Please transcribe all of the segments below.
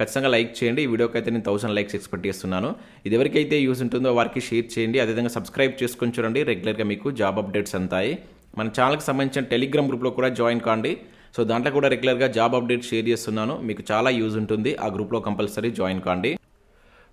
ఖచ్చితంగా లైక్ చేయండి. ఈ వీడియోకి అయితే నేను థౌసండ్ లైక్స్ ఎక్స్పెక్ట్ చేస్తున్నాను. ఇది ఎవరికైతే యూస్ ఉంటుందో వారికి షేర్ చేయండి. అదేవిధంగా సబ్స్క్రైబ్ చేసుకొని చూడండి. రెగ్యులర్గా మీకు జాబ్ అప్డేట్స్ అంతాయి. మన ఛానల్కి సంబంధించిన టెలిగ్రామ్ గ్రూప్లో కూడా జాయిన్ కాండి. సో దాంట్లో కూడా రెగ్యులర్గా జాబ్ అప్డేట్ షేర్ చేస్తున్నాను. మీకు చాలా యూజ్ ఉంటుంది. ఆ గ్రూప్లో కంపల్సరీ జాయిన్ కాండి.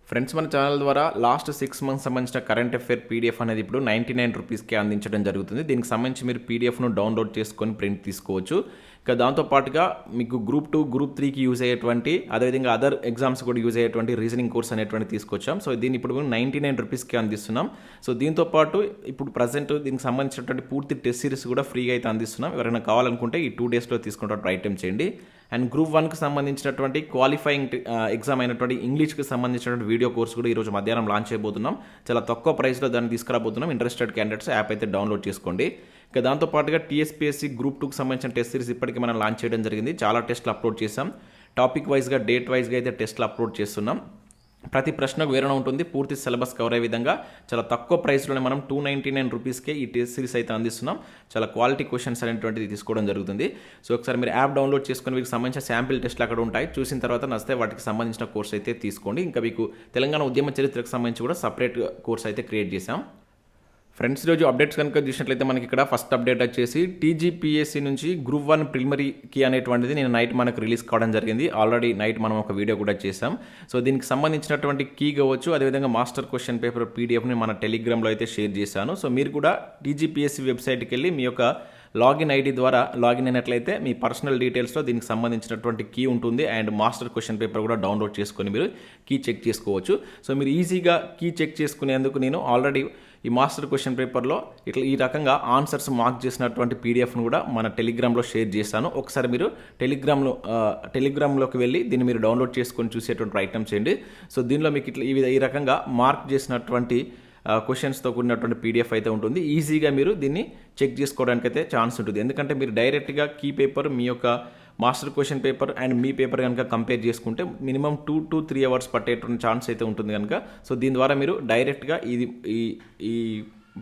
ఫ్రెండ్స్ మన ఛానల్ ద్వారా లాస్ట్ సిక్స్ మంత్స్ సంబంధించిన కరెంట్ అఫేర్ పీడిఎఫ్ అనేది ఇప్పుడు నైంటీ నైన్ రూపీస్కి అందించడం జరుగుతుంది. దీనికి సంబంధించి మీరు పీడిఎఫ్ను డౌన్లోడ్ చేసుకొని ప్రింట్ తీసుకోవచ్చు. ఇక దాంతోపాటుగా మీకు గ్రూప్ టూ గ్రూప్ త్రీకి యూజ్ అయ్యేటువంటి అదేవిధంగా అదర్ ఎగ్జామ్స్ కూడా యూజ్ అయ్యేటువంటి రీజనింగ్ కోర్స్ అనేటువంటి తీసుకొచ్చాం. సో దీన్ని ఇప్పుడు నైంటీ నైన్ రూపీస్కి అందిస్తున్నాం. సో దీంతో పాటు ఇప్పుడు ప్రజెంట్ దీనికి సంబంధించినటువంటి పూర్తి టెస్ట్ సిరీస్ కూడా ఫ్రీగా అయితే అందిస్తున్నాం. ఎవరైనా కావాలనుకుంటే ఈ టూ డేస్లో తీసుకుంటే ఐటమ్ చేయండి. అండ్ గ్రూప్ వన్కి సంబంధించినటువంటి క్వాలిఫైయింగ్ ఎగ్జామ్ uh, అయినటువంటి ఇంగ్లీష్కి సంబంధించినటువంటి వీడియో కోర్స్ కూడా ఈరోజు మధ్యాహ్నం లాంచ్ చేయబోతున్నాం. చాలా తక్కువ ప్రైస్లో దాన్ని తీసుకురాబోతున్నాం. ఇంట్రెస్టెడ్ క్యాండిడేట్స్ యాప్ అయితే డౌన్లోడ్ చేసుకోండి. ఇక దాంతోపాటుగా టీఎస్పీఎస్సీ గ్రూప్ టూకి సంబంధించిన టెస్ట్ సిరీస్ ఇప్పటికీ మనం లాంచ్ చేయడం జరిగింది. చాలా టెస్ట్లు అప్లోడ్ చేసాం టాపిక్ వైజ్గా డేట్ వైజ్గా అయితే టెస్ట్లు అప్లోడ్ చేస్తున్నాం. ప్రతి ప్రశ్నకు వేరే ఉంటుంది. పూర్తి సిలబస్ కవర్ అయ్యే విధంగా చాలా తక్కువ ప్రైస్లోనే మనం టూ నైంటీ నైన్ రూపీస్కే ఈ టెస్ట్ సిరీస్ అయితే అందిస్తున్నాం. చాలా క్వాలిటీ క్వశ్చన్స్ అనేటువంటిది తీసుకోవడం జరుగుతుంది. సో ఒకసారి మీరు యాప్ డౌన్లోడ్ చేసుకొని మీకు సంబంధించిన శాంపిల్ టెస్ట్లు అక్కడ ఉంటాయి. చూసిన తర్వాత నచ్చితే వాటికి సంబంధించిన కోర్స్ అయితే తీసుకోండి. ఇంకా మీకు తెలంగాణ ఉద్యమ చరిత్రకు సంబంధించి కూడా సపరేట్ కోర్స్ అయితే క్రియేట్ చేశాం. ఫ్రెండ్స్ రోజు అప్డేట్స్ కనుక చూసినట్లయితే మనకి ఇక్కడ ఫస్ట్ అప్డేట్ వచ్చేసి టీజీపీఎస్సీ నుంచి గ్రూప్ వన్ ప్రిలిమరీకి అనేటువంటిది నేను నైట్ మనకు రిలీజ్ కావడం జరిగింది. ఆల్రెడీ నైట్ మనం ఒక వీడియో కూడా చేసాం సో దీనికి సంబంధించినటువంటి కీ కావచ్చు అదేవిధంగా మాస్టర్ క్వశ్చన్ పేపర్ పీడిఎఫ్ని మన టెలిగ్రామ్లో అయితే షేర్ చేశాను. సో మీరు కూడా టీజీపీఎస్సీ వెబ్సైట్కి వెళ్ళి మీ యొక్క లాగిన్ ఐడి ద్వారా లాగిన్ అయినట్లయితే మీ పర్సనల్ డీటెయిల్స్లో దీనికి సంబంధించినటువంటి కీ ఉంటుంది అండ్ మాస్టర్ క్వశ్చన్ పేపర్ కూడా డౌన్లోడ్ చేసుకొని మీరు కీ చెక్ చేసుకోవచ్చు. సో మీరు ఈజీగా కీ చెక్ చేసుకునేందుకు నేను ఆల్రెడీ ఈ మాస్టర్ క్వశ్చన్ పేపర్లో ఇట్లా ఈ రకంగా ఆన్సర్స్ మార్క్ చేసినటువంటి పీడిఎఫ్ను కూడా మన టెలిగ్రామ్లో షేర్ చేస్తాను ఒకసారి మీరు టెలిగ్రామ్లో టెలిగ్రామ్లోకి వెళ్ళి దీన్ని మీరు డౌన్లోడ్ చేసుకొని చూసేటువంటి ప్రయత్నం చేయండి. సో దీనిలో మీకు ఇట్లా ఈ విధ- ఈ రకంగా మార్క్ చేసినటువంటి క్వశ్చన్స్తో కూడినటువంటి పీడిఎఫ్ అయితే ఉంటుంది. ఈజీగా మీరు దీన్ని చెక్ చేసుకోవడానికి అయితే ఛాన్స్ ఉంటుంది. ఎందుకంటే మీరు డైరెక్ట్గా కీ పేపర్ మీ యొక్క మాస్టర్ క్వశ్చన్ పేపర్ అండ్ మీ పేపర్ కనుక కంపేర్ చేసుకుంటే minimum two to three hours పట్టేటువంటి chance అయితే ఉంటుంది కనుక. సో దీని ద్వారా మీరు డైరెక్ట్గా ఇది ఈ ఈ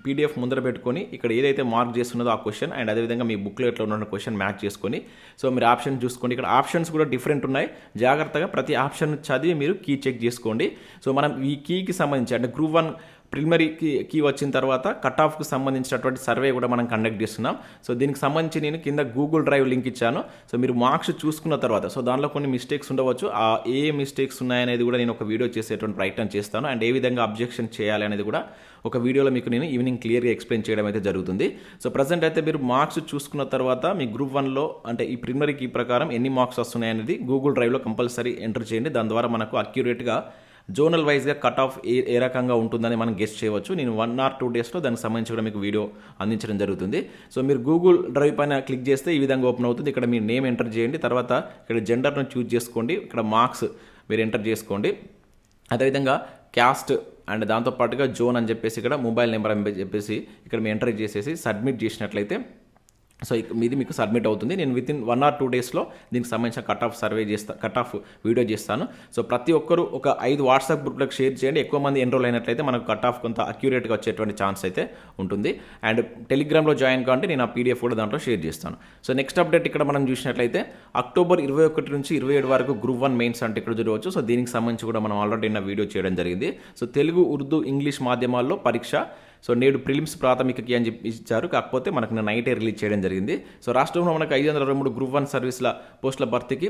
పీడిఎఫ్ ముందర పెట్టుకొని ఇక్కడ ఏదైతే మార్క్ చేస్తున్నదో ఆ క్వశ్చన్ అండ్ అదేవిధంగా మీ బుక్లెట్లో ఉన్న క్వశ్చన్ మ్యాచ్ చేసుకొని. సో మీరు ఆప్షన్ చూసుకోండి. ఇక్కడ ఆప్షన్స్ కూడా డిఫరెంట్ ఉన్నాయి. జాగ్రత్తగా ప్రతి ఆప్షన్ చదివి మీరు కీ చెక్ చేసుకోండి. సో మనం ఈ కీకి సంబంధించి అంటే గ్రూప్ వన్ ప్రిలిమరీకి కీ కీ వచ్చిన తర్వాత కట్ ఆఫ్కి సంబంధించినటువంటి సర్వే కూడా మనం కండక్ట్ చేస్తున్నాం. సో దీనికి సంబంధించి నేను కింద గూగుల్ డ్రైవ్ లింక్ ఇచ్చాను. సో మీరు మార్క్స్ చూసుకున్న తర్వాత సో దానిలో కొన్ని మిస్టేక్స్ ఉండవచ్చు. ఆ ఏ మిస్టేక్స్ ఉన్నాయనేది కూడా నేను ఒక వీడియో చేసేటువంటి ప్రయత్నం చేస్తాను. అండ్ ఏ విధంగా అబ్జెక్షన్ చేయాలి అనేది కూడా ఒక వీడియోలో మీకు నేను ఈవినింగ్ క్లియర్గా ఎక్స్ప్లెయిన్ చేయడం అయితే జరుగుతుంది. సో ప్రజెంట్ అయితే మీరు మార్క్స్ చూసుకున్న తర్వాత మీ గ్రూప్ వన్లో అంటే ఈ ప్రిలిమరీ కీ ప్రకారం ఎన్ని మార్క్స్ వస్తున్నాయనేది గూగుల్ డ్రైవ్లో కంపల్సరీ ఎంటర్ చేయండి. దాని ద్వారా మనకు అక్యురేట్గా జోనల్ వైజ్గా కట్ ఆఫ్ ఏ ఏ రకంగా ఉంటుందని మనం గెస్ట్ చేయవచ్చు. నేను వన్ ఆర్ టూ డేస్లో దానికి సంబంధించి కూడా మీకు వీడియో అందించడం జరుగుతుంది. సో మీరు గూగుల్ డ్రైవ్ పైన క్లిక్ చేస్తే ఈ విధంగా ఓపెన్ అవుతుంది. ఇక్కడ మీ నేమ్ ఎంటర్ చేయండి. తర్వాత ఇక్కడ జెండర్ను చూజ్ చేసుకోండి. ఇక్కడ మార్క్స్ మీరు ఎంటర్ చేసుకోండి. అదేవిధంగా క్యాస్ట్ అండ్ దాంతోపాటుగా జోన్ అని చెప్పేసి ఇక్కడ మొబైల్ నెంబర్ అని చెప్పేసి ఇక్కడ మీ ఎంటర్ చేసేసి సబ్మిట్ చేసినట్లయితే సో ఇది మీకు సబ్మిట్ అవుతుంది. నేను within one or two డేస్లో దీనికి సంబంధించిన కట్ ఆఫ్ సర్వే చేస్తా కట్ ఆఫ్ వీడియో చేస్తాను. సో ప్రతి ఒక్కరు ఒక ఐదు వాట్సాప్ గ్రూప్లకు షేర్ చేయండి. ఎక్కువ మంది ఎన్రోల్ అయినట్లయితే మనకు కట్ ఆఫ్ కొంత అక్యురేట్గా వచ్చేటువంటి ఛాన్స్ అయితే ఉంటుంది. అండ్ టెలిగ్రామ్లో జాయిన్ కావంటే నేను ఆ పీడిఎఫ్ కూడా దాంట్లో షేర్ చేస్తాను. సో నెక్స్ట్ అప్డేట్ ఇక్కడ మనం చూసినట్లయితే అక్టోబర్ ఇరవై ఒకటి నుంచి ఇరవై ఏడు వరకు గ్రూప్ వన్ మెయిన్స్ అంటే ఇక్కడ చూడవచ్చు. సో దీనికి సంబంధించి కూడా మనం ఆల్రెడీ నిన్న వీడియో చేయడం జరిగింది. సో తెలుగు ఉర్దూ ఇంగ్లీష్ మాధ్యమాల్లో పరీక్ష సో నేడు ప్రిలిమ్స్ ప్రాథమికకి అని చెప్పి ఇచ్చారు. కాకపోతే మనకు నైటే రిలీజ్ చేయడం జరిగింది. సో రాష్ట్రంలో మనకు ఐదు వందల రెండు మూడు గ్రూప్ వన్ సర్వీసుల పోస్టుల భర్తీకి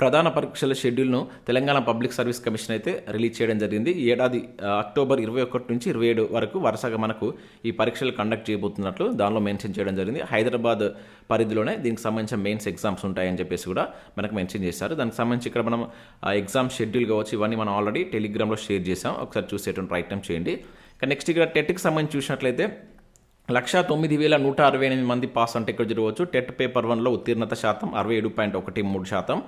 ప్రధాన పరీక్షల షెడ్యూల్ను తెలంగాణ పబ్లిక్ సర్వీస్ కమిషన్ అయితే రిలీజ్ చేయడం జరిగింది. ఈ ఏడాది అక్టోబర్ ఇరవై ఒకటి నుంచి ఇరవై ఏడు వరకు వరుసగా మనకు ఈ పరీక్షలు కండక్ట్ చేయబోతున్నట్లు దానిలో మెన్షన్ చేయడం జరిగింది. హైదరాబాద్ పరిధిలోనే దీనికి సంబంధించిన మెయిన్స్ ఎగ్జామ్స్ ఉంటాయని చెప్పేసి కూడా మనకు మెన్షన్ చేశారు. దానికి సంబంధించి ఇక్కడ మనం ఎగ్జామ్ షెడ్యూల్ కావచ్చు ఇవన్నీ మనం ఆల్రెడీ టెలిగ్రామ్లో షేర్ చేసాం ఒకసారి చూసేటువంటి ప్రయత్నం చేయండి. నెక్స్ట్ ఇక్కడ టెట్కి సంబంధించి చూసినట్లయితే లక్ష తొమ్మిది వేల నూట అరవై ఎనిమిది మంది పాస్ అంటే ఇక్కడ చూడవచ్చు టెట్ పేపర్ వన్లో ఉత్తీర్ణత శాతం అరవై ఏడు పాయింట్ ఒకటి మూడు శాతం.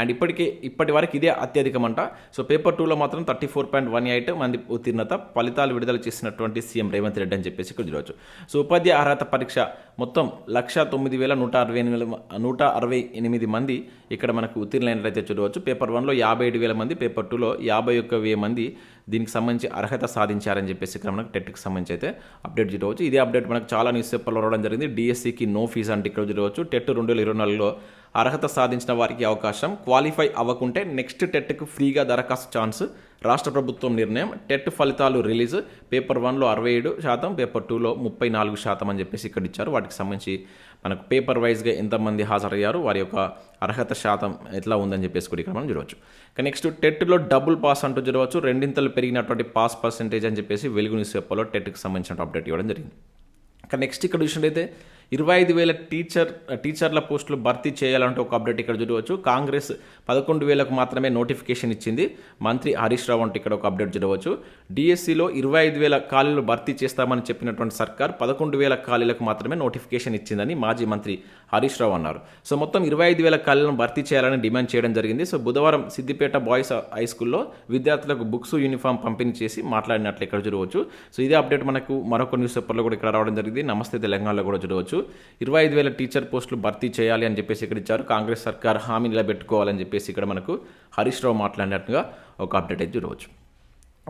అండ్ ఇప్పటికే ఇప్పటి వరకు ఇదే అత్యధికమంట. సో పేపర్ టూలో మాత్రం thirty four point one eight మంది ఉత్తీర్ణత ఫలితాలు విడుదల చేసినటువంటి సీఎం రేవంత్ రెడ్డి అని చెప్పేసి ఇక్కడ చూడవచ్చు. సో ఉపాధ్యాయ అర్హత పరీక్ష మొత్తం లక్ష తొమ్మిది వేల నూట అరవై ఎనిమిది నూట అరవై ఎనిమిది మంది ఇక్కడ మనకు ఉత్తీర్ణులైనట్లయితే చూడవచ్చు. పేపర్ వన్లో యాభై ఏడు వేల మంది పేపర్ టూలో యాభై ఒక్క వెయ్యి మంది దీనికి సంబంధించి అర్హత సాధించారని చెప్పేసి ఇక్కడ మనకు టెట్కి సంబంధించి అయితే అప్డేట్ చూడవచ్చు. ఇదే అప్డేట్ మనకు చాలా న్యూస్ పేపర్లో రావడం జరిగింది. డిఎస్సికి నో ఫీజు అంటే ఇక్కడ చూడవచ్చు. టెట్ రెండు వేల ఇరవై నాలుగులో అర్హత సాధించిన వారికి అవకాశం. క్వాలిఫై అవ్వకుంటే నెక్స్ట్ టెట్కు ఫ్రీగా దరఖాస్తు ఛాన్స్. రాష్ట్ర ప్రభుత్వం నిర్ణయం. టెట్ ఫలితాలు రిలీజ్. పేపర్ వన్లో అరవై ఏడు శాతం పేపర్ టూలో ముప్పై నాలుగు శాతం అని చెప్పేసి ఇక్కడ ఇచ్చారు. వాటికి సంబంధించి మనకు పేపర్ వైజ్గా ఎంతమంది హాజరయ్యారు వారి యొక్క అర్హత శాతం ఎట్లా ఉందని చెప్పేసి కూడా ఇక్కడ మనం చూడవచ్చు. ఇక నెక్స్ట్ టెట్లో డబుల్ పాస్ అంటూ చూడవచ్చు. రెండింతలు పెరిగినటువంటి పాస్ పర్సెంటేజ్ అని చెప్పేసి వెలుగు న్యూస్ పేపర్లో టెట్కి సంబంధించిన అప్డేట్ ఇవ్వడం జరిగింది. ఇక నెక్స్ట్ ఇక్కడ చూసినట్టయితే ఇరవై ఐదు వేల టీచర్ టీచర్ల పోస్టులు భర్తీ చేయాలంటే ఒక అప్డేట్ ఇక్కడ చూడవచ్చు. కాంగ్రెస్ పదకొండు వేలకు మాత్రమే నోటిఫికేషన్ ఇచ్చింది. మంత్రి హరీష్ రావు అంటే ఇక్కడ ఒక అప్డేట్ చూడవచ్చు. డిఎస్సిలో ఇరవై ఐదు వేల ఖాళీలు భర్తీ చేస్తామని చెప్పినటువంటి సర్కార్ పదకొండు వేల ఖాళీలకు మాత్రమే నోటిఫికేషన్ ఇచ్చిందని మాజీ మంత్రి హరీష్ రావు అన్నారు. సో మొత్తం ఇరవై ఐదు వేల ఖాళీలను భర్తీ చేయాలని డిమాండ్ చేయడం జరిగింది. సో బుధవారం సిద్దిపేట బాయ్స్ హై స్కూల్లో విద్యార్థులకు బుక్స్ యూనిఫామ్ పంపిణీ చేసి మాట్లాడినట్లు ఇక్కడ చూడవచ్చు. సో ఇదే అప్డేట్ మనకు మరొక న్యూస్ పేపర్లో కూడా ఇక్కడ రావడం జరిగింది. నమస్తే తెలంగాణలో కూడా చూడవచ్చు. ఇరవై ఐదు వేల టీచర్ పోస్టులు భర్తీ చేయాలి అని చెప్పేసి ఇక్కడ ఇచ్చారు. కాంగ్రెస్ సర్కార్ హామీ నిలబెట్టుకోవాలని చెప్పేసి ఇక్కడ మనకు హరీష్ రావు మాట్లాడినట్టుగా ఒక అప్డేట్ అయితే చూడవచ్చు.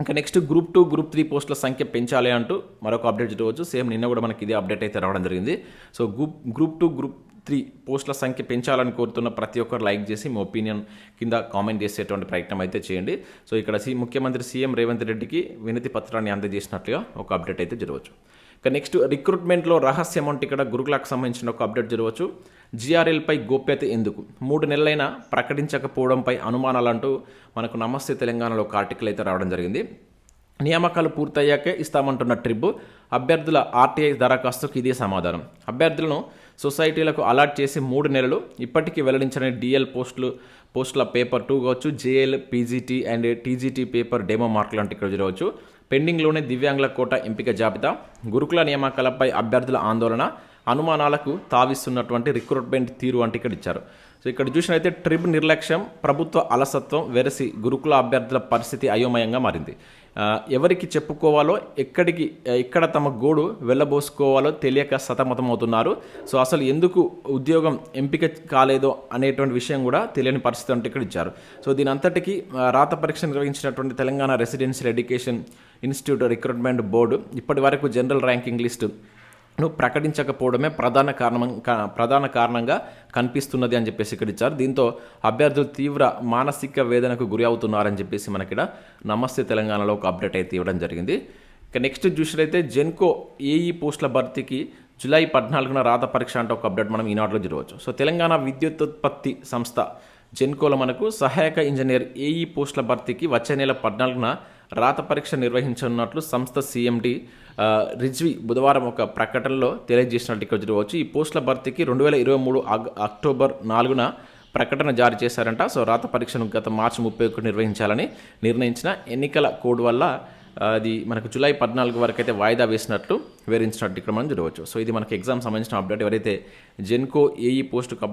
ఇంకా next group two group three పోస్టుల సంఖ్య పెంచాలి అంటూ మరొక అప్డేట్ చూడవచ్చు. సేమ్ నిన్న కూడా మనకి ఇదే అప్డేట్ అయితే రావడం జరిగింది. So group group two group three పోస్టుల సంఖ్య పెంచాలని కోరుతున్న ప్రతి ఒక్కరు లైక్ చేసి మీ ఒపీనియన్ కింద కామెంట్ చేసేటువంటి ప్రయత్నం అయితే చేయండి. సో ఇక్కడ సి ముఖ్యమంత్రి సీఎం రేవంత్ రెడ్డికి వినతి పత్రాన్ని అందజేసినట్లుగా ఒక అప్డేట్ అయితే జరగవచ్చు ఇక నెక్స్ట్ రిక్రూట్మెంట్లో రహస్యం అంటే ఇక్కడ గురుకులకు సంబంధించిన ఒక అప్డేట్ జరగవచ్చు. జిఆర్ఎల్పై గోప్యత ఎందుకు? మూడు నెలలైనా ప్రకటించకపోవడంపై అనుమానాలంటూ మనకు నమస్తే తెలంగాణలో ఒక ఆర్టికల్ అయితే రావడం జరిగింది. నియామకాలు పూర్తయ్యాకే ఇస్తామంటున్న ట్రిబ్ అభ్యర్థుల ఆర్టీఐ దరఖాస్తుకు ఇదే సమాధానం. అభ్యర్థులను సొసైటీలకు అలాట్ చేసి మూడు నెలలు ఇప్పటికీ వెల్లడించని డిఎల్ పోస్టులు పోస్టుల పేపర్ టూ కావచ్చు JL PGT and TGT paper demo మార్కులు అంటే ఇక్కడ చూడవచ్చు పెండింగ్లోనే దివ్యాంగుల కోట ఎంపిక జాబితా గురుకుల నియామకాలపై అభ్యర్థుల ఆందోళన అనుమానాలకు తావిస్తున్నటువంటి రిక్రూట్మెంట్ తీరు అంటే ఇక్కడ ఇచ్చారు. సో ఇక్కడ చూసినైతే ట్రిబ్ నిర్లక్ష్యం ప్రభుత్వ అలసత్వం వెరసి గురుకుల అభ్యర్థుల పరిస్థితి అయోమయంగా మారింది. ఎవరికి చెప్పుకోవాలో ఎక్కడికి ఎక్కడ తమ గోడు వెళ్ళబోసుకోవాలో తెలియక సతమతమవుతున్నారు. సో అసలు ఎందుకు ఉద్యోగం ఎంపిక కాలేదో అనేటువంటి విషయం కూడా తెలియని పరిస్థితి అంటే ఇక్కడ ఇచ్చారు. సో దీని అంతటికి రాత పరీక్ష నిర్వహించినటువంటి Telangana residential education institute recruitment board ఇప్పటి వరకు జనరల్ ర్యాంకింగ్ లిస్టు ను ప్రకటించకపోవడమే ప్రధాన కారణం కా- ప్రధాన కారణంగా కనిపిస్తున్నది అని చెప్పేసి ఇక్కడ ఇచ్చారు. దీంతో అభ్యర్థులు తీవ్ర మానసిక వేదనకు గురి అవుతున్నారని చెప్పేసి మనకిడ నమస్తే తెలంగాణలో ఒక అప్డేట్ అయితే ఇవ్వడం జరిగింది. ఇక నెక్స్ట్ చూసినట్లయితే జెన్కో ఏఈ పోస్టుల భర్తీకి జూలై పద్నాలుగున రాత పరీక్ష అంటే ఒక అప్డేట్ మనం ఈనాటిలో చూడవచ్చు. సో తెలంగాణ విద్యుతోత్పత్తి సంస్థ జెన్కోలో మనకు సహాయక ఇంజనీర్ ఏఈ పోస్టుల భర్తీకి వచ్చే నెల పద్నాలుగున రాత పరీక్ష నిర్వహించనున్నట్లు సంస్థ సీఎండి రిజ్వి బుధవారం ఒక ప్రకటనలో తెలియజేసినట్టు ఇక్కడ చూడవచ్చు. ఈ పోస్టుల భర్తీకి రెండు వేల ఇరవై మూడు అక్టోబర్ నాలుగున ప్రకటన జారీ చేశారంట. సో రాత పరీక్షను గత మార్చి ముప్పై ఒకటి నిర్వహించాలని నిర్ణయించిన ఎన్నికల కోడ్ వల్ల అది మనకు జూలై పద్నాలుగు వరకు అయితే వాయిదా వేసినట్లు వివరించినట్టు ఇక్కడ మనం చూడవచ్చు. సో ఇది మనకి ఎగ్జామ్ సంబంధించిన అప్డేట్. ఎవరైతే జెన్కో ఏఈ పోస్టుకు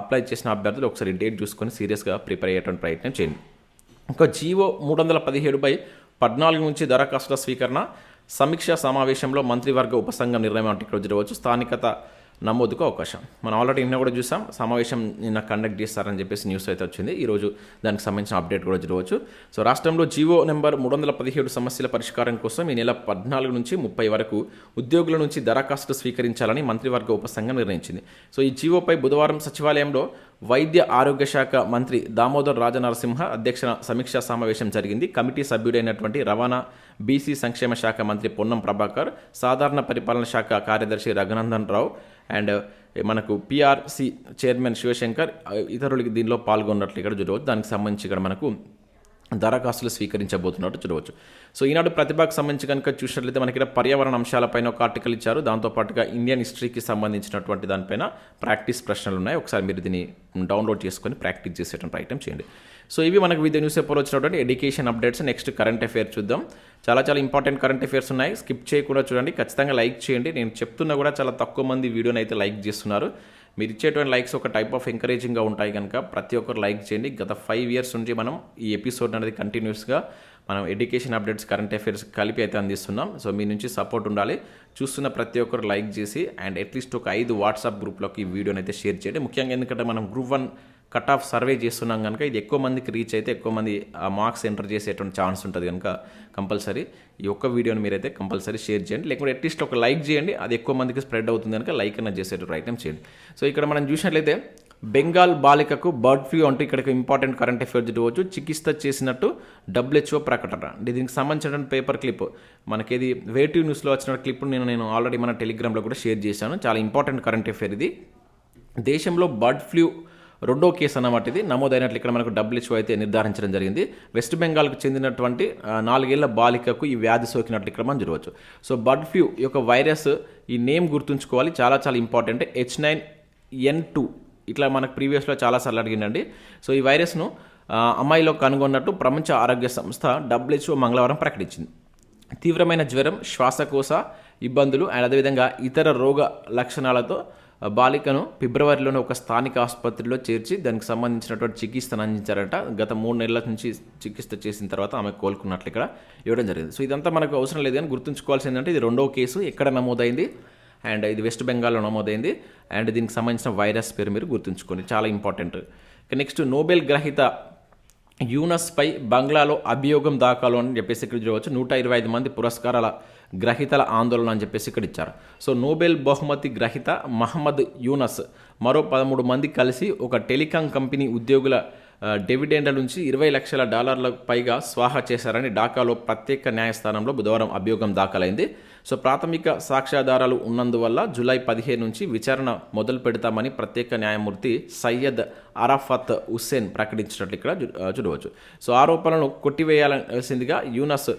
అప్లై చేసిన అభ్యర్థులు ఒకసారి డేట్ చూసుకొని సీరియస్గా ప్రిపేర్ అయ్యేటువంటి ప్రయత్నం చేయండి. ఒక జీవో మూడు వందల పదిహేడుపై పద్నాలుగు నుంచి దరఖాస్తుల స్వీకరణ సమీక్ష సమావేశంలో మంత్రివర్గ ఉపసంఘం నిర్ణయం అంటే ఇక్కడ జరగవచ్చు స్థానికత నమోదుకు అవకాశం. మనం ఆల్రెడీ నిన్న కూడా చూసాం సమావేశం నిన్న కండక్ట్ చేస్తారని చెప్పేసి న్యూస్ అయితే వచ్చింది. ఈరోజు దానికి సంబంధించిన అప్డేట్ కూడా చూడవచ్చు. సో రాష్ట్రంలో జీవో నెంబర్ మూడు వందల పదిహేడు సమస్యల పరిష్కారం కోసం ఈ నెల పద్నాలుగు నుంచి ముప్పై వరకు ఉద్యోగుల నుంచి దరఖాస్తులు స్వీకరించాలని మంత్రివర్గ ఉపసంఘం నిర్ణయించింది. సో ఈ జీవోపై బుధవారం సచివాలయంలో వైద్య ఆరోగ్య శాఖ మంత్రి దామోదర్ రాజనరసింహ అధ్యక్షన సమీక్షా సమావేశం జరిగింది. కమిటీ సభ్యుడైనటువంటి రవాణా బీసీ సంక్షేమ శాఖ మంత్రి పొన్నం ప్రభాకర్ సాధారణ పరిపాలన శాఖ కార్యదర్శి రఘునందన్ రావు అండ్ మనకు పిఆర్సి చైర్మన్ శివశంకర్ ఇతరులకి దీనిలో పాల్గొన్నట్లు ఇక్కడ చూడవచ్చు దానికి సంబంధించి ఇక్కడ మనకు దరఖాస్తులు స్వీకరించబోతున్నట్టు చూడవచ్చు. సో ఈనాడు ప్రతిభకు సంబంధించి కనుక చూసినట్లయితే మనకి ఇక్కడ పర్యావరణ అంశాలపైన ఒక ఆర్టికల్ ఇచ్చారు. దాంతోపాటుగా ఇండియన్ హిస్టరీకి సంబంధించినటువంటి దానిపైన ప్రాక్టీస్ ప్రశ్నలు ఉన్నాయి. ఒకసారి మీరు దీన్ని డౌన్లోడ్ చేసుకొని ప్రాక్టీస్ చేసేటువంటి ప్రయత్నం చేయండి. సో ఇవి మనకు విద్య న్యూస్ పేపర్ వచ్చినటువంటి education updates. Next current affair చూద్దాం. చాలా చాలా ఇంపార్టెంట్ కరెంట్ అఫేర్స్ ఉన్నాయి. స్కిప్ చేయకుండా చూడండి. ఖచ్చితంగా లైక్ చేయండి. నేను చెప్తున్నా కూడా చాలా తక్కువ మంది వీడియోని అయితే లైక్ చేస్తున్నారు. మీరు ఇచ్చేటువంటి లైక్స్ ఒక టైప్ ఆఫ్ ఎంకరేజింగ్గా ఉంటాయి కనుక ప్రతి ఒక్కరు లైక్ చేయండి. గత ఫైవ్ ఇయర్స్ నుంచి మనం ఈ ఎపిసోడ్ అనేది కంటిన్యూస్గా మనం ఎడ్యుకేషన్ అప్డేట్స్ కరెంట్ అఫైర్స్ కలిపి అయితే అందిస్తున్నాం. సో మీ నుంచి సపోర్ట్ ఉండాలి. చూస్తున్న ప్రతి ఒక్కరు లైక్ చేసి అండ్ అట్లీస్ట్ ఒక ఐదు వాట్సాప్ గ్రూప్లోకి ఈ వీడియోని అయితే షేర్ చేయండి. ముఖ్యంగా ఎందుకంటే మనం group one cut off survey చేస్తున్నాం కనుక ఇది ఎక్కువ మందికి రీచ్ అయితే ఎక్కువ మంది ఆ మార్క్స్ ఎంటర్ చేసేటువంటి ఛాన్స్ ఉంటుంది కనుక కంపల్సరీ ఈ ఒక్క వీడియోని మీరైతే కంపల్సరీ షేర్ చేయండి. లేకుంటే అట్లీస్ట్ ఒక లైక్ చేయండి. అది ఎక్కువ మందికి స్ప్రెడ్ అవుతుంది కనుక లైక్ అన్న చేసేటువంటి ప్రయత్నం చేయండి. సో ఇక్కడ మనం చూసినట్లయితే బెంగాల్ బాలికకు బర్డ్ ఫ్లూ అంటూ ఇక్కడికి ఇంపార్టెంట్ కరెంట్ అఫేర్స్ చూడవచ్చు. చికిత్స చేసినట్టు డబ్ల్యూహెచ్ఓ ప్రకటన. అంటే దీనికి సంబంధించిన పేపర్ క్లిప్ మనకేది వేటివ్ న్యూస్లో వచ్చిన క్లిప్ నేను నేను ఆల్రెడీ మన టెలిగ్రామ్లో కూడా షేర్ చేశాను. చాలా ఇంపార్టెంట్ కరెంట్ అఫేర్ ఇది. దేశంలో బర్డ్ ఫ్లూ రెండో కేసు అన్నమాట ఇది. నమోదైనట్లు ఇక్కడ మనకు డబ్ల్యూహెచ్ఓ అయితే నిర్ధారించడం జరిగింది. వెస్ట్ బెంగాల్కు చెందినటువంటి నాలుగేళ్ళ బాలికకు ఈ వ్యాధి సోకినట్లు ఇక్కడ మనం చూడవచ్చు. సో బర్డ్ ఫ్లూ యొక్క వైరస్ ఈ నేమ్ గుర్తుంచుకోవాలి. చాలా చాలా important H nine N two ఇట్లా మనకు ప్రీవియస్లో చాలాసార్లు అడిగిందండి సో ఈ వైరస్ను అమ్మాయిలో కనుగొన్నట్టు ప్రపంచ ఆరోగ్య సంస్థ డబ్ల్యూహెచ్ఓ మంగళవారం ప్రకటించింది. తీవ్రమైన జ్వరం శ్వాసకోశ ఇబ్బందులు అండ్ అదేవిధంగా ఇతర రోగ లక్షణాలతో బాలికను ఫిబ్రవరిలోనే ఒక స్థానిక ఆసుపత్రిలో చేర్చి దానికి సంబంధించినటువంటి చికిత్సను అందించారట. గత మూడు నెలల నుంచి చికిత్స చేసిన తర్వాత ఆమె కోలుకున్నట్లు ఇక్కడ ఇవ్వడం జరిగింది. సో ఇదంతా మనకు అవసరం లేదు కానీ గుర్తుంచుకోవాల్సింది ఏంటంటే ఇది రెండో కేసు ఎక్కడ నమోదైంది అండ్ ఇది వెస్ట్ బెంగాల్లో నమోదైంది అండ్ దీనికి సంబంధించిన వైరస్ పేరు మీరు గుర్తుంచుకోండి చాలా ఇంపార్టెంట్. ఇక నెక్స్ట్ నోబెల్ గ్రహీత యూనస్పై బంగ్లాలో అభియోగం దాఖలు అని చెప్పేసి ఇక్కడ చూడవచ్చు. నూట ఇరవై ఐదు మంది పురస్కారాల గ్రహీతల ఆందోళన అని చెప్పేసి ఇక్కడ ఇచ్చారు. సో నోబెల్ బహుమతి గ్రహీత మహమ్మద్ యూనస్ మరో పదమూడు మంది కలిసి ఒక టెలికాం కంపెనీ ఉద్యోగుల డివిడెండ్ల నుంచి ఇరవై లక్షల డాలర్లకు పైగా స్వాహా చేశారని ఢాకాలో ప్రత్యేక న్యాయస్థానంలో బుధవారం అభియోగం దాఖలైంది. సో ప్రాథమిక సాక్ష్యాధారాలు ఉన్నందువల్ల జూలై పదిహేను నుంచి విచారణ మొదలు పెడతామని ప్రత్యేక న్యాయమూర్తి సయ్యద్ అరాఫత్ హుస్సేన్ ప్రకటించినట్లు ఇక్కడ చూడవచ్చు. సో ఆరోపణలను కొట్టివేయాల్సిందిగా యూనస్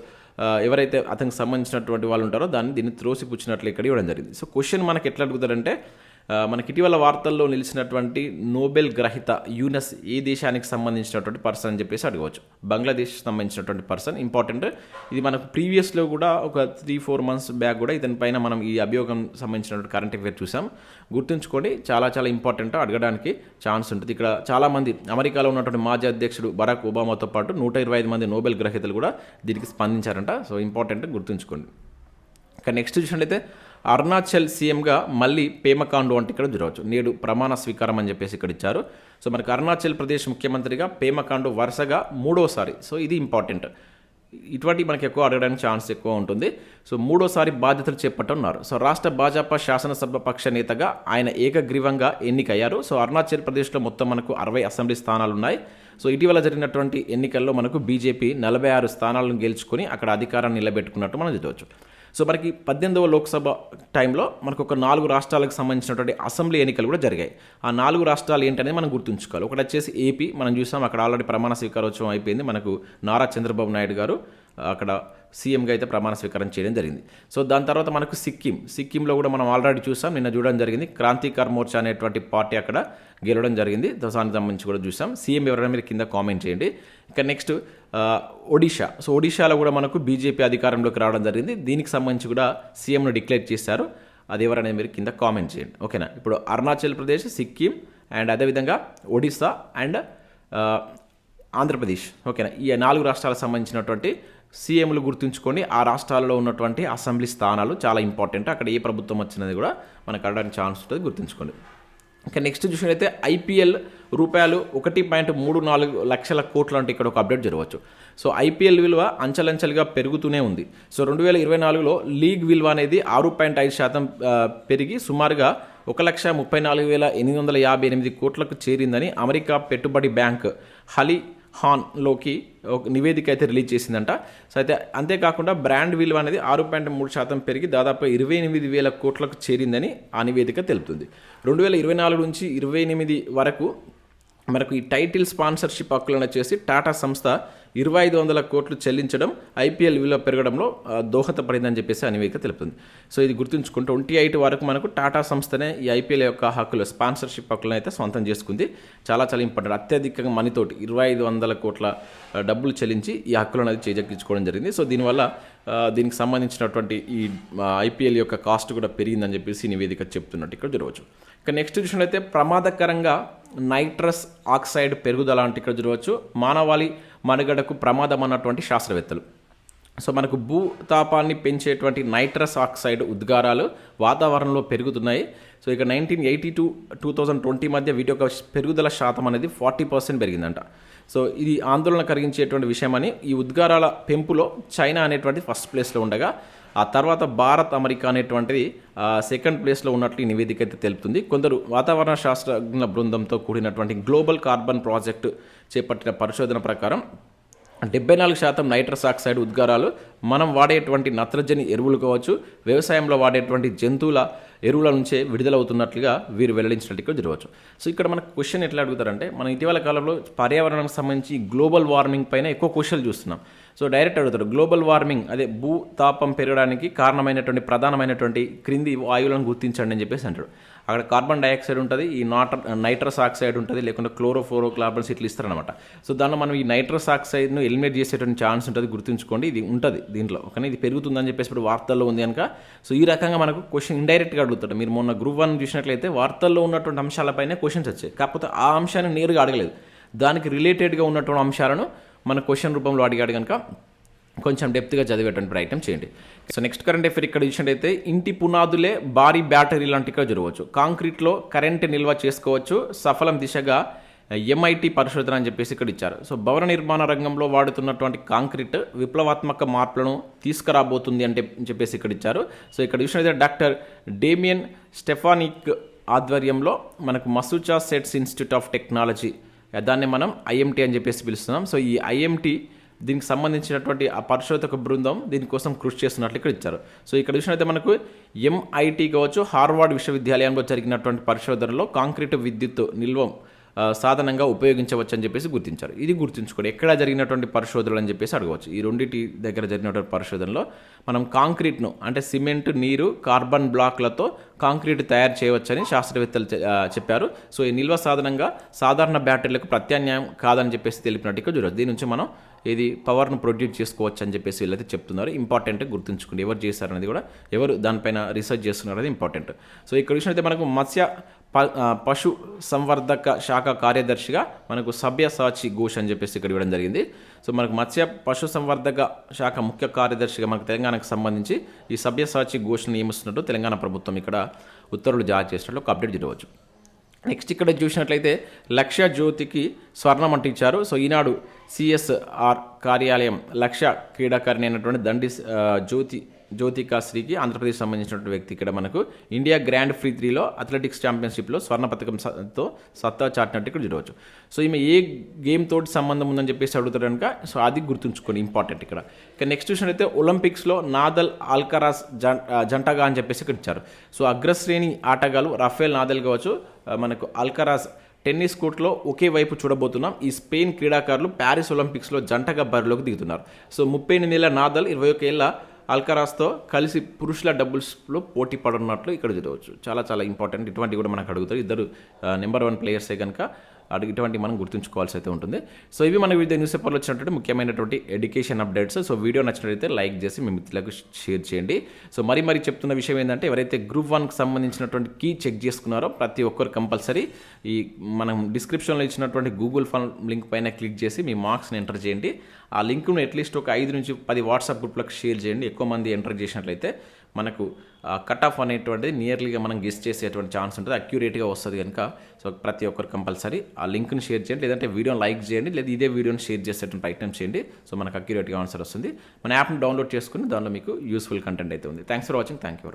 ఎవరైతే అతనికి సంబంధించినటువంటి వాళ్ళు ఉంటారో దాన్ని దీన్ని త్రోసిపుచ్చినట్లు ఇక్కడ ఇవ్వడం జరిగింది. సో క్వశ్చన్ మనకి ఎట్లా అడుగుతారంటే మనకి ఇటీవల వార్తల్లో నిలిచినటువంటి నోబెల్ గ్రహీత యూనస్ ఏ దేశానికి సంబంధించినటువంటి పర్సన్ అని చెప్పేసి అడగవచ్చు. బంగ్లాదేశ్ సంబంధించినటువంటి పర్సన్ ఇంపార్టెంట్. ఇది మనకు ప్రీవియస్లో కూడా ఒక త్రీ ఫోర్ మంత్స్ బ్యాక్ కూడా ఇతని పైన మనం ఈ అభియోగం సంబంధించినటువంటి కరెంట్ అఫేర్ చూసాం. గుర్తుంచుకోండి చాలా చాలా ఇంపార్టెంట్ అడగడానికి ఛాన్స్ ఉంటుంది. ఇక్కడ చాలామంది అమెరికాలో ఉన్నటువంటి మాజీ అధ్యక్షుడు బరాక్ ఒబామాతో పాటు నూట ఇరవై ఐదు మంది నోబెల్ గ్రహీతలు కూడా దీనికి స్పందించారంట. సో ఇంపార్టెంట్ గుర్తుంచుకోండి. ఇక నెక్స్ట్ చూసినట్లయితే అరుణాచల్ సీఎంగా మళ్ళీ పేమకాండు అంటే ఇక్కడ చూడవచ్చు నేడు ప్రమాణ స్వీకారం అని చెప్పేసి ఇక్కడ ఇచ్చారు. సో మనకు అరుణాచల్ ప్రదేశ్ ముఖ్యమంత్రిగా పేమకాండు వరుసగా మూడోసారి. సో ఇది ఇంపార్టెంట్. ఇటువంటి మనకి ఎక్కువ అడగడానికి ఛాన్స్ ఎక్కువ ఉంటుంది. సో మూడోసారి బాధ్యతలు చేపట్టున్నారు సో రాష్ట్ర భాజపా శాసనసభ పక్ష నేతగా ఆయన ఏకగ్రీవంగా ఎన్నికయ్యారు. సో అరుణాచల్ ప్రదేశ్లో మొత్తం మనకు అరవై అసెంబ్లీ స్థానాలు ఉన్నాయి సో ఇటీవల జరిగినటువంటి ఎన్నికల్లో మనకు బీజేపీ నలభై ఆరు స్థానాలను గెలుచుకొని అక్కడ అధికారాన్ని నిలబెట్టుకున్నట్టు మనం చూడవచ్చు. సో మనకి పద్దెనిమిదవ లోక్సభ టైంలో మనకు ఒక నాలుగు రాష్ట్రాలకు సంబంధించినటువంటి అసెంబ్లీ ఎన్నికలు కూడా జరిగాయి. ఆ నాలుగు రాష్ట్రాలు ఏంటనేది మనం గుర్తుంచుకోవాలి. ఒకటి వచ్చేసి ఏపీ మనం చూసాం అక్కడ ఆల్రెడీ ప్రమాణ స్వీకారోత్సవం అయిపోయింది. మనకు నారా చంద్రబాబు నాయుడు గారు అక్కడ సీఎంగా అయితే ప్రమాణ స్వీకారం చేయడం జరిగింది. సో దాని తర్వాత మనకు సిక్కిం. సిక్కింలో కూడా మనం ఆల్రెడీ చూసాం నిన్న చూడడం జరిగింది. క్రాంతికార్ మోర్చా అనేటువంటి పార్టీ అక్కడ గెలవడం జరిగింది. దానికి సంబంధించి కూడా చూసాం. సీఎం ఎవరైనా మీరు కింద కామెంట్ చేయండి. ఇక నెక్స్ట్ ఒడిషా సో ఒడిషాలో కూడా మనకు బీజేపీ అధికారంలోకి రావడం జరిగింది. దీనికి సంబంధించి కూడా సీఎంను డిక్లేర్ చేశారు. అది ఎవరనేది మీరు కింద కామెంట్ చేయండి. ఓకేనా? ఇప్పుడు అరుణాచల్ ప్రదేశ్ సిక్కిం అండ్ అదేవిధంగా ఒడిస్సా అండ్ ఆంధ్రప్రదేశ్. ఓకేనా? ఈ నాలుగు రాష్ట్రాలకు సంబంధించినటువంటి సీఎంలు గుర్తుంచుకొని ఆ రాష్ట్రాలలో ఉన్నటువంటి అసెంబ్లీ స్థానాలు చాలా ఇంపార్టెంట్. అక్కడ ఏ ప్రభుత్వం వచ్చినది కూడా మనకు అడగడానికి ఛాన్స్ ఉంటుంది. గుర్తుంచుకోండి. ఇంకా నెక్స్ట్ చూసినట్లయితే ఐపీఎల్ రూపాయలు ఒకటి పాయింట్ మూడు నాలుగు లక్షల కోట్లు అంటే ఇక్కడ ఒక అప్డేట్ జరగవచ్చు. సో ఐపీఎల్ విలువ అంచలంచెలుగా పెరుగుతూనే ఉంది. సో రెండు వేల ఇరవై నాలుగులో లీగ్ విలువ అనేది ఆరు పాయింట్ ఐదు శాతం పెరిగి సుమారుగా ఒక లక్ష ముప్పై నాలుగు వేల ఎనిమిది వందల యాభై ఎనిమిది కోట్లకు చేరిందని అమెరికా పెట్టుబడి బ్యాంక్ హలీ హాన్లోకి ఒక నివేదిక అయితే రిలీజ్ చేసిందంట. సో అయితే అంతేకాకుండా బ్రాండ్ విలువ అనేది ఆరు పాయింట్ మూడు శాతం పెరిగి దాదాపు ఇరవై ఎనిమిది వేల కోట్లకు చేరిందని ఆ నివేదిక తెలుపుతుంది. రెండు వేల ఇరవై నాలుగు నుంచి ఇరవై ఎనిమిది వరకు మనకు ఈ టైటిల్ స్పాన్సర్షిప్ హక్కులను వచ్చేసి టాటా సంస్థ ఇరవై ఐదు వందల కోట్లు చెల్లించడం ఐపీఎల్ విలువ పెరగడంలో దోహదపడిందని చెప్పేసి అనివేక తెలుపుతుంది. సో ఇది గుర్తుంచుకుంటే ట్వంటీ ఎయిట్ వరకు మనకు టాటా సంస్థనే ఈ ఐపీఎల్ యొక్క హక్కులు స్పాన్సర్షిప్ హక్కులను అయితే సొంతం చేసుకుంది. చాలా చాలా ఇంపార్టెంట్. అత్యధికంగా మనీతోటి ఇరవై ఐదు వందల కోట్ల డబ్బులు చెల్లించి ఈ హక్కులను అనేది చేజెక్కించుకోవడం జరిగింది. సో దీనివల్ల దీనికి సంబంధించినటువంటి ఈ ఐపీఎల్ యొక్క కాస్ట్ కూడా పెరిగిందని చెప్పేసి నివేదిక చెప్తున్నట్టు ఇక్కడ చూడవచ్చు ఇక నెక్స్ట్ చూసినట్లయితే ప్రమాదకరంగా నైట్రస్ ఆక్సైడ్ పెరుగుదల అంటే ఇక్కడ చూడవచ్చు మానవాళి మనుగడకు ప్రమాదం అన్నటువంటి శాస్త్రవేత్తలు. సో మనకు భూతాపాన్ని పెంచేటువంటి నైట్రస్ ఆక్సైడ్ ఉద్గారాలు వాతావరణంలో పెరుగుతున్నాయి. సో ఇక nineteen eighty to two thousand twenty మధ్య వీటి యొక్క పెరుగుదల శాతం అనేది ఫార్టీ పర్సెంట్ పెరిగిందంట. సో ఇది ఆందోళన కలిగించేటువంటి విషయం అని ఈ ఉద్గారాల పెంపులో చైనా అనేటువంటి ఫస్ట్ ప్లేస్లో ఉండగా ఆ తర్వాత భారత్ అమెరికా అనేటువంటిది సెకండ్ ప్లేస్లో ఉన్నట్లు ఈ నివేదిక అయితే తెలుపుతుంది. కొందరు వాతావరణ శాస్త్రజ్ఞుల బృందంతో కూడినటువంటి గ్లోబల్ కార్బన్ ప్రాజెక్టు చేపట్టిన పరిశోధన ప్రకారం డెబ్బై నాలుగు శాతం నైట్రస్ ఆక్సైడ్ ఉద్గారాలు మనం వాడేటువంటి నత్రజని ఎరువులు కావచ్చు వ్యవసాయంలో వాడేటువంటి జంతువుల ఎరువుల నుంచే విడుదలవుతున్నట్లుగా వీరు వెల్లడించినట్టుగా జరగవచ్చు. సో ఇక్కడ మనకు క్వశ్చన్ ఎట్లా అడుగుతారంటే మనం ఇటీవల కాలంలో పర్యావరణానికి సంబంధించి గ్లోబల్ వార్మింగ్ పైన ఎక్కువ క్వశ్చన్లు చూస్తున్నాం. సో డైరెక్ట్ అడుగుతారు గ్లోబల్ వార్మింగ్ అదే భూతాపం పెరగడానికి కారణమైనటువంటి ప్రధానమైనటువంటి క్రింది వాయువులను గుర్తించండి అని చెప్పేసి అంటాడు అక్కడ కార్బన్ డైఆక్సైడ్ ఉంటుంది ఈ నాట నైట్రస్ ఆక్సైడ్ ఉంటుంది లేకుంటే క్లోరోఫోరో కార్బన్స్ ఇట్లా ఇస్తారనమాట సో దానిలో మనం ఈ నైట్రస్ ఆక్సైడ్ను ఎలిమినేట్ చేసేటువంటి ఛాన్స్ ఉంటుంది గుర్తుంచుకోండి ఇది ఉంటుంది దీంట్లో కానీ ఇది పెరుగుతుందని చెప్పేసి ఇప్పుడు వార్తల్లో ఉంది కనుక సో ఈ రకంగా మనకు క్వశ్చన్ ఇండైరెక్ట్గా అడుగుతాడు. మీరు మొన్న గ్రూప్ వన్ చూసినట్లయితే వార్తల్లో ఉన్నటువంటి అంశాలపైనే క్వశ్చన్స్ వచ్చాయి. కాకపోతే ఆ అంశాన్ని నేరుగా అడగలేదు. దానికి రిలేటెడ్గా ఉన్నటువంటి అంశాలను మన క్వశ్చన్ రూపంలో అడిగాడు కనుక కొంచెం డెప్త్గా చదివేటువంటి ప్రయత్నం చేయండి. సో నెక్స్ట్ కరెంట్ అఫేర్ ఇక్కడ చూసినట్టయితే ఇంటి పునాదులే భారీ బ్యాటరీ లాంటిగా జరగవచ్చు. కాంక్రీట్లో కరెంట్ నిల్వ చేసుకోవచ్చు. సఫలం దిశగా ఎంఐటి పరిశోధన అని చెప్పేసి ఇక్కడ ఇచ్చారు. సో భవన నిర్మాణ రంగంలో వాడుతున్నటువంటి కాంక్రీట్ విప్లవాత్మక మార్పులను తీసుకురాబోతుంది అంటే చెప్పేసి ఇక్కడ ఇచ్చారు. సో ఇక్కడ చూసినట్లయితే డాక్టర్ డేమియన్ స్టెఫానిక్ ఆధ్వర్యంలో మనకు Massachusetts institute of technology దాన్ని మనం ఐఎంటీ అని చెప్పేసి పిలుస్తున్నాం. సో ఈ ఐఎంటీ దీనికి సంబంధించినటువంటి ఆ పరిశోధక బృందం దీనికోసం కృషి చేస్తున్నట్లు ఇక్కడ ఇచ్చారు. సో ఇక్కడ చూసినట్లయితే మనకు ఎంఐటి కావచ్చు హార్వర్డ్ విశ్వవిద్యాలయంలో జరిగినటువంటి పరిశోధనలో కాంక్రీట్ విద్యుత్ నిల్వ సాధనంగా ఉపయోగించవచ్చు అని చెప్పేసి గుర్తించారు. ఇది గుర్తుంచుకోండి. ఎక్కడ జరిగినటువంటి పరిశోధనలు అని చెప్పేసి అడగవచ్చు. ఈ రెండింటి దగ్గర జరిగినటువంటి పరిశోధనలో మనం కాంక్రీట్ను అంటే సిమెంట్ నీరు కార్బన్ బ్లాక్లతో కాంక్రీట్ తయారు చేయవచ్చని శాస్త్రవేత్తలు చెప్పారు. సో ఈ నిల్వ సాధనంగా సాధారణ బ్యాటరీలకు ప్రత్యామ్నాయం కాదని చెప్పేసి తెలిపినట్టుగా చూడవచ్చు. దీని నుంచి మనం ఇది పవర్ను ప్రొడ్యూస్ చేసుకోవచ్చు అని చెప్పేసి వీళ్ళైతే చెప్తున్నారు. ఇంపార్టెంట్ గుర్తుంచుకోండి. ఎవరు చేశారనేది కూడా ఎవరు దానిపైన రీసెర్చ్ చేస్తున్నారు అనేది ఇంపార్టెంట్ సో ఇక్కడ చూసినట్లయితే మనకు మత్స్య పశు సంవర్ధక శాఖ కార్యదర్శిగా మనకు సభ్యసాచి ఘోష్ అని చెప్పేసి ఇక్కడ ఇవ్వడం జరిగింది. సో మనకు మత్స్య పశు సంవర్ధక శాఖ ముఖ్య కార్యదర్శిగా మనకు తెలంగాణకు సంబంధించి ఈ సభ్యసాచి ఘోష్ను నియమిస్తున్నట్టు తెలంగాణ ప్రభుత్వం ఇక్కడ ఉత్తర్వులు జారీ చేసినట్లు ఒక అప్డేట్ చూడవచ్చు. నెక్స్ట్ ఇక్కడ చూసినట్లయితే లక్ష్య జ్యోతికి స్వర్ణం అంటించారు. సో ఈనాడు సిఎస్ఆర్ కార్యాలయం లక్ష్య క్రీడాకారిణి అయినటువంటి దండి జ్యోతి జ్యోతికా శ్రీకి ఆంధ్రప్రదేశ్ సంబంధించినటువంటి వ్యక్తి ఇక్కడ మనకు ఇండియా గ్రాండ్ ఫ్రీ త్రీలో అథ్లెటిక్స్ ఛాంపియన్షిప్లో స్వర్ణ పథకం సత్తా చాటినట్టు ఇక్కడ చూడవచ్చు. సో ఈమె ఏ గేమ్ తోటి సంబంధం ఉందని చెప్పేసి అడుగుతారు కనుక సో అది గుర్తుంచుకోండి ఇంపార్టెంట్ ఇక్కడ. ఇక నెక్స్ట్ అయితే ఒలింపిక్స్లో నాదల్ ఆల్కరాస్ జంటగా అని చెప్పేసి ఇక్కడ ఇచ్చారు. సో అగ్రశ్రేణి ఆటగాలు రఫేల్ నాదల్ కావచ్చు మనకు అల్కరాజ్ టెన్నిస్ కోర్టులో ఒకే వైపు చూడబోతున్నాం. ఈ స్పెయిన్ క్రీడాకారులు ప్యారిస్ ఒలింపిక్స్లో జంటగా బరిలోకి దిగుతున్నారు. సో ముప్పై ఎనిమిది నాదల్ ఇరవై ఒక ఏళ్ళ అల్కరాస్తో కలిసి పురుషుల డబుల్స్లో పోటీ పడున్నట్లు ఇక్కడ చూడవచ్చు చాలా చాలా ఇంపార్టెంట్. ఇటువంటి కూడా మనకు అడుగుతారు. ఇద్దరు నెంబర్ వన్ ప్లేయర్సే కనుక ఇటువంటి మనం గుర్తుంచుకోవాల్సి అయితే ఉంటుంది. సో ఇవి మన వివిధ న్యూస్ పేపర్లో వచ్చినటువంటి ముఖ్యమైనటువంటి ఎడ్యుకేషన్ అప్డేట్స్ సో వీడియో నచ్చినట్లయితే లైక్ చేసి మీ మిత్రులకు షేర్ చేయండి. సో మరి మరి చెప్తున్న విషయం ఏంటంటే ఎవరైతే గ్రూప్ వన్కి సంబంధించినటువంటి కీ చెక్ చేసుకున్నారో ప్రతి ఒక్కరు కంపల్సరీ ఈ మనం డిస్క్రిప్షన్లో ఇచ్చినటువంటి గూగుల్ ఫామ్ లింక్ పైన క్లిక్ చేసి మీ మార్క్స్ని ఎంటర్ చేయండి. ఆ లింక్ను అట్లీస్ట్ ఒక ఐదు నుంచి పది వాట్సాప్ గ్రూప్లకు షేర్ చేయండి. ఎక్కువ మంది ఎంటర్ చేసినట్లయితే మనకు కట్ ఆఫ్ అనేటువంటిది నియర్లీగా మనం గెస్ట్ చేసేటువంటి ఛాన్స్ ఉంటుంది అక్యురేట్గా వస్తుంది కనుక. సో ప్రతి ఒక్కరు కంపల్సరీ ఆ లింక్ని షేర్ చేయండి లేదంటే వీడియోని లైక్ చేయండి లేదా ఇదే వీడియోని షేర్ చేసేటువంటి ప్రయత్నం చేయండి. సో మనకు అక్యురేట్గా ఆన్సర్ వస్తుంది. మన యాప్ని డౌన్లోడ్ చేసుకుని దానిలో మీకు యూస్ఫుల్ కంటెంట్ అయితే ఉంది. Thanks for watching thank you